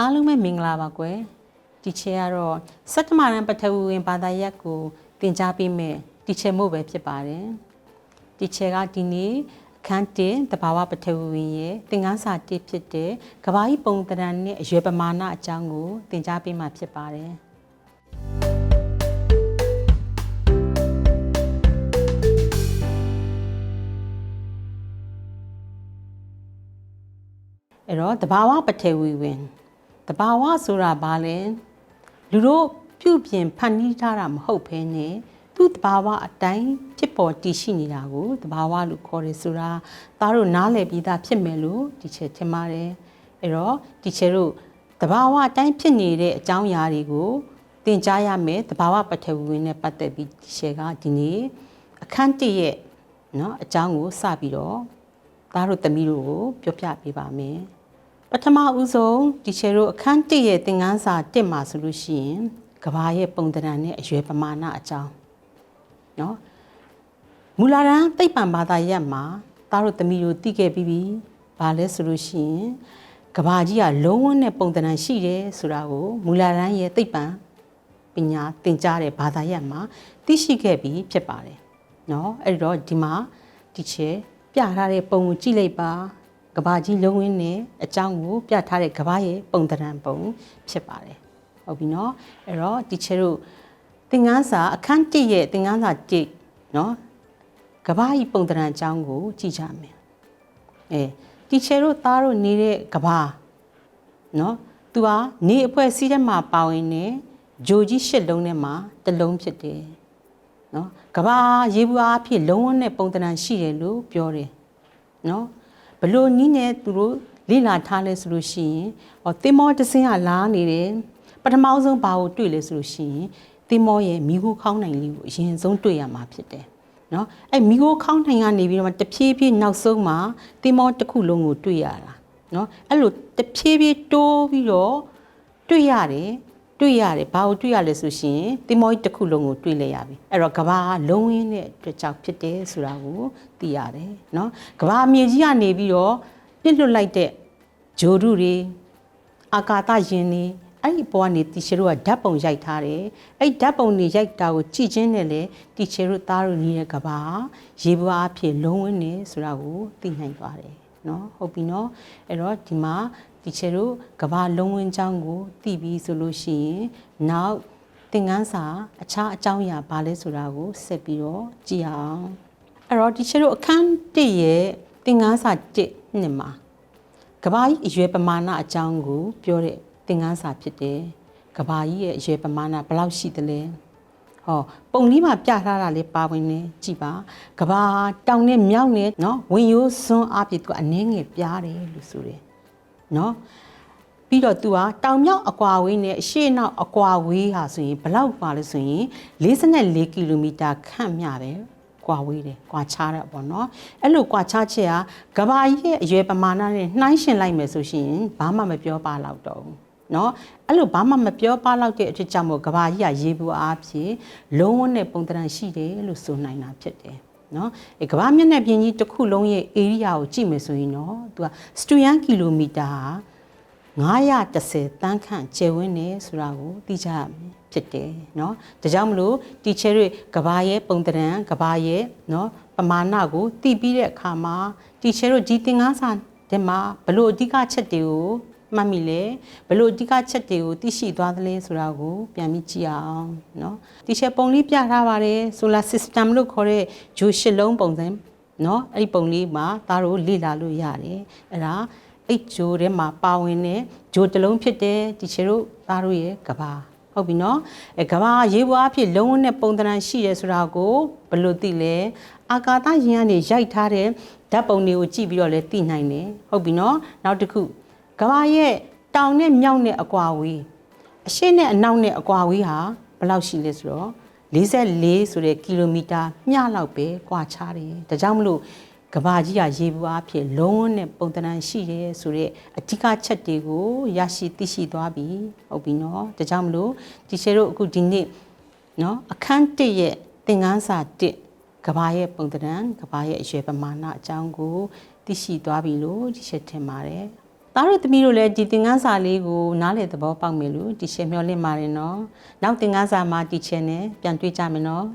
အားလုံးပဲမင်္ဂလာပါကွယ်ဒီချေကတော့စက်တမရန်ပထဝီဝင်ဘာသာရပ်ကိုသင်ကြားပေးမယ်ဒီချေမို့ပဲဖြစ်ပါတယ်ဒီချေကဒီနေ့အခန်းတင်တဘာဝပထဝီဝင်ရဲ့သင်ခန်းစာတစ်ဖြစ်တဲ့ကဘာကြီးပုံတရံနဲ့အရွယ်ပမာဏအကြောင်းကိုသင်ကြားပေးမှာဖြစ်ပါတယ်အဲ့တော့တဘာဝပထဝီဝင် တဘာဝဆိုတာဘာလဲလူတို့ပြုပြင်ဖန်တီးထားတာမဟုတ်ဘဲနဲ့သူ့တဘာဝအတိုင်းဖြစ်ပေါ်တည်ရှိနေတာကိုတဘာဝလို့ခေါ်တယ်ဆိုတာသားတို့နားလည်ပြီးသားဖြစ်မယ်လို့ဒီချေထင်ပါတယ်အဲ့တော့ဒီချေတို့တဘာဝအတိုင်းဖြစ်နေတဲ့အကြောင်းအရာတွေကိုသင်ကြားရမယ်တဘာဝပထဝီဝင်နဲ့ပတ်သက်ပြီးဒီချေကဒီနေ့အခန်းတရဲ့နော်အကြောင်းကိုစပြီးတော့သားတို့သမီးတို့ကိုပြောပြပေးပါမယ် ပထမဦးဆုံးဒီချေတို့အခန်း1ရဲ့သင်ခန်းစာ1မှာဆိုလို့ရှိရင်ကဘာရဲ့ပုံသဏ္ဍာန်နဲ့အရွယ်ပမာဏအကြောင်းเนาะမူလာရန်သိပ္ပံဘာသာရပ်မှာသားတို့သမီးတို့သိခဲ့ပြီးပြီဘာလဲဆိုလို့ရှိရင်ကဘာကြီးကလုံးဝနဲ့ပုံသဏ္ဍာန်ရှိတယ်ဆိုတာကိုမူလာရန်ရဲ့သိပ္ပံပညာသင်ကြားတဲ့ဘာသာရပ်မှာသိရှိခဲ့ပြီးဖြစ်ပါတယ်เนาะအဲ့တော့ဒီမှာဒီချေပြထားတဲ့ပုံကိုကြည့်လိုက်ပါ ကဘာကြီးလုံးဝင်းနဲ့အကြောင်းကိုပြထားတဲ့ကဘာရဲ့ပုံသဏ္ဍာန်ပုံဖြစ်ပါတယ်။ဟုတ်ပြီနော်။အဲ့တော့ teacher တို့သင်ခန်းစာအခန်း1ရဲ့သင်ခန်းစာ1နော်ကဘာကြီးပုံသဏ္ဍာန်အကြောင်းကိုကြည့်ကြမယ်။အဲ teacher တို့သားတို့နေတဲ့ကဘာနော်။ तू ဟာနေအဖွဲ့စီးတဲ့မှာပါဝင်နေဂျိုကြီးရှစ်လုံးနဲ့မှာတစ်လုံးဖြစ်တယ်။နော်။ကဘာရေးဘူးအားဖြင့်လုံးဝနဲ့ပုံသဏ္ဍာန်ရှိတယ်လို့ပြောတယ်။နော်။ ဘလို့နီးနေသူတို့လိလာထားလဲဆိုလို့ရှိရင်ဟောတင်မောတစင်းကလာနေတယ်ပထမဆုံးဘာကိုတွေ့လဲဆိုလို့ရှိရင်တင်မောရဲ့မိခိုးခေါင်းနိုင်လေးကိုအရင်ဆုံးတွေ့ရမှာဖြစ်တယ်နော်အဲ့မိခိုးခေါင်းနိုင်ကနေပြီးတော့တဖြည်းဖြည်းနောက်ဆုံးမှာတင်မောတစ်ခုလုံးကိုတွေ့ရတာနော်အဲ့လိုတဖြည်းဖြည်းတိုးပြီးတော့တွေ့ရတယ် တွေ့ရတယ်ဘာကိုတွေ့ရလဲဆိုရှင်တင်မောကြီးတစ်ခုလုံးကိုတွေ့လဲရပြီအဲ့တော့ကဘာလုံးဝင်းတဲ့အတွက်ကြောင့်ဖြစ်တယ်ဆိုတာကိုသိရတယ်နော်ကဘာမြေကြီးကနေပြီးတော့ပြစ်လွတ်လိုက်တဲ့ဂျိုရုတွေအာကာသယင်တွေအဲ့ဒီပေါ်ကနေတီချေတို့ကဓာတ်ပုံရိုက်ထားတယ်အဲ့ဓာတ်ပုံတွေရိုက်တာကိုကြည့်ချင်းနဲ့လေတီချေတို့သားတို့နေတဲ့ကဘာရေပွားအဖြစ်လုံးဝင်းနေဆိုတာကိုသိနိုင်သွားတယ် နော်ဟုတ်ပြီနော်အဲ့တော့ဒီမှာဒီချေတို့ကဘာလုံးဝင်းချောင်းကိုသိပြီးဆိုလို့ရှိရင်နောက်သင်ခန်းစာအခြားအကြောင်းအရာဘာလဲဆိုတာကိုဆက်ပြီးတော့ကြည့်အောင်အဲ့တော့ဒီချေတို့အခန်း1ရဲ့သင်ခန်းစာ1နှစ်မှာကဘာကြီးအရွယ်ပမာဏအကြောင်းကို ပြောတဲ့သင်ခန်းစာဖြစ်တယ်ကဘာကြီးရဲ့အရွယ်ပမာဏဘယ်လောက်ရှိသလဲ ဟောပုံလေးမှာပြထားတာလေးပါဝင်နေကြည်ပါကဘာတောင်နဲ့မြောက်နဲ့နော်ဝင်ရိုးစွန်းအပြည့်သူကအနှင်းငယ်ပြားတယ်လို့ဆိုတယ်နော်ပြီးတော့သူကတောင်မြောက်အကွာဝေးနဲ့အရှေ့နောက်အကွာဝေးဟာဆိုရင်ဘလောက်ပါလဲဆိုရင်54ကီလိုမီတာခန့်မြပဲကွာဝေးတယ်ကွာခြားတယ်ပေါ့နော်အဲ့လိုကွာခြားချက်ဟာကဘာကြီးရဲ့အရွယ်ပမာဏနဲ့နှိုင်းရှင်လိုက်မယ်ဆိုရှင်ဘာမှမပြောပါတော့တော့ဘူး เนาะအဲ့လိုဘာမှမပြောပါတော့တဲ့အဖြစ်ကြောင့်မို့ကဘာကြီးကရေဘူးအားဖြင့်လုံးဝနဲ့ပုံတရံရှိတယ်လို့ဆိုနိုင်တာဖြစ်တယ်နော်အဲကမ္ဘာမျက်နှာပြင်ကြီးတစ်ခုလုံးရဲ့ area ကိုကြည့်မယ်ဆိုရင်တော့သူကစတူယန်ကီလိုမီတာ910တန်းခန့်ကျယ်ဝန်းနေဆိုတာကိုသိကြရမယ်ဖြစ်တယ်เนาะဒါကြောင့်မလို့တီချယ်တွေကဘာရဲ့ပုံတရံကဘာရဲ့เนาะပမာဏကိုသိပြီးတဲ့အခါမှာတီချယ်တို့ဒီသင်္ကန်းစာတဲ့မှာဘလို့အဓိကချက်တွေကို မှတ်မိလဲဘလို့အဓိကချက်တွေကိုသိရှိသွားသလဲဆိုတာကိုပြန်ပြီးကြည့်အောင်เนาะတီချယ်ပုံလေးပြထားပါတယ် solar system လို့ခေါ်တဲ့ဂျိုရှစ်လုံးပုံစံเนาะအဲ့ဒီပုံလေးမှာသားတို့လေ့လာလို့ရတယ်အဲ့ဒါအဲ့ဂျိုထဲမှာပါဝင်တဲ့ဂျိုတစ်လုံးဖြစ်တဲ့တီချယ်တို့သားတို့ရဲ့ကဘာဟုတ်ပြီနော်အဲကဘာရေးပွားအဖြစ်လုံးဝနဲ့ပုံသဏ္ဍာန်ရှိရဲဆိုတာကိုဘယ်လိုသိလဲအာကာသယင်ကနေရိုက်ထားတဲ့ဓာတ်ပုံတွေကိုကြည့်ပြီးတော့လည်းသိနိုင်တယ်ဟုတ်ပြီနော်နောက်တစ်ခု ကဘာရဲ့တောင်နဲ့မြောက်နဲ့အကွာဝေးအရှေ့နဲ့အနောက်နဲ့အကွာဝေးဟာဘယ်လောက်ရှိလဲဆိုတော့44ဆိုတဲ့ကီလိုမီတာမျှလောက်ပဲကွာခြားတယ်ဒါကြောင့်မလို့ကဘာကြီးကရေဘူးအဖြစ်လုံးဝနဲ့ပုံသဏ္ဍာန်ရှိရဲဆိုတဲ့အဓိကချက်တွေကိုရရှိသိရှိသွားပြီဟုတ်ပြီနော်ဒါကြောင့်မလို့ဒီရှယ်တို့အခုဒီနေ့နော်အခန်း1ရဲ့သင်ခန်းစာ1ကဘာရဲ့ပုံသဏ္ဍာန်ကဘာရဲ့အရွယ်ပမာဏအကြောင်းကိုသိရှိသွားပြီလို့ဒီရှယ်ထင်ပါတယ် သားတို့သမီးတို့လည်းဒီသင်ခန်းစာလေးကိုနားလေသဘောပေါက်မယ်လို့ဒီရှင်မျှော်လင့်ပါတယ်နော်နောက်သင်ခန်းစာမှာဒီချင်နဲ့ပြန်တွေ့ကြမယ်နော်